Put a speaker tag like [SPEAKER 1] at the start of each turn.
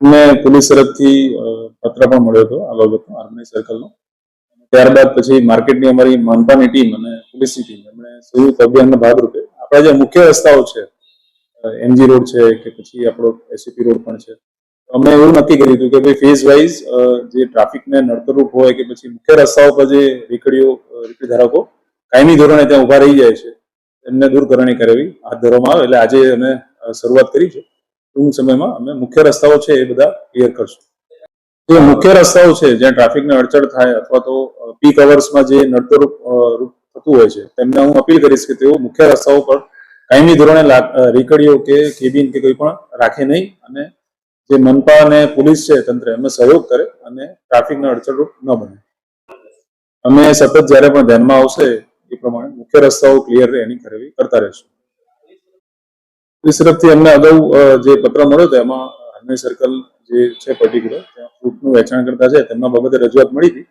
[SPEAKER 1] અમને પોલીસ તરફથી પત્ર પણ મળ્યો હતો આ બાબતનો, આર્મી સર્કલનો. ત્યારબાદ પછી માર્કેટની અમારી મનપાની ટીમ અને પોલીસની ટીમ, એમણે સંયુક્ત અભિયાનના ભાગરૂપે, આપણા જે મુખ્ય રસ્તાઓ છે એમજી રોડ છે કે પછી આપણો એસીપી રોડ પણ છે. અમે એવું નક્કી કર્યું હતું કે ભાઈ ફેઝ વાઇઝ જે ટ્રાફિકને નડતરરૂપ હોય કે પછી મુખ્ય રસ્તાઓ પર જે રેકડીઓ રેકડી ધારકો કાયમી ધોરણે ત્યાં ઊભા રહી જાય છે, એમને દૂર કરણી કરાવી, હાથ ધરવામાં આવે. એટલે આજે અમે શરૂઆત કરી છે. ટૂંક સમયમાં અમે મુખ્ય રસ્તાઓ છે એ બધા ક્લિયર કરશું. જે મુખ્ય રસ્તાઓ છે, જ્યાં ટ્રાફિકને અડચણ થાય અથવા તો પીક અવર્સમાં જે નડતરરૂપ રૂપ થતું હોય છે, તેમને હું અપીલ કરીશ કે તેઓ મુખ્ય રસ્તાઓ પર કાયમી ધોરણે રીકડીઓ કે કેબિન કે કોઈ પણ રાખે નહીં અને જે મનપા અને પોલીસ છે તંત્ર એમને સહયોગ કરે અને ટ્રાફિકને અડચણરૂપ ન બને. અમે સતત જ્યારે પણ ધ્યાનમાં આવશે એ પ્રમાણે મુખ્ય રસ્તાઓ ક્લિયર રહે એની ખરીદી કરતા રહેશું. પોલીસ તરફથી અમને અગાઉ જે પત્ર મળ્યો હતો, એમાં હરમી સર્કલ જે છે પર્ટિક્યુલર ત્યાં ફ્રૂટનું વેચાણ કરતા છે, તેમના બાબતે રજૂઆત મળી હતી.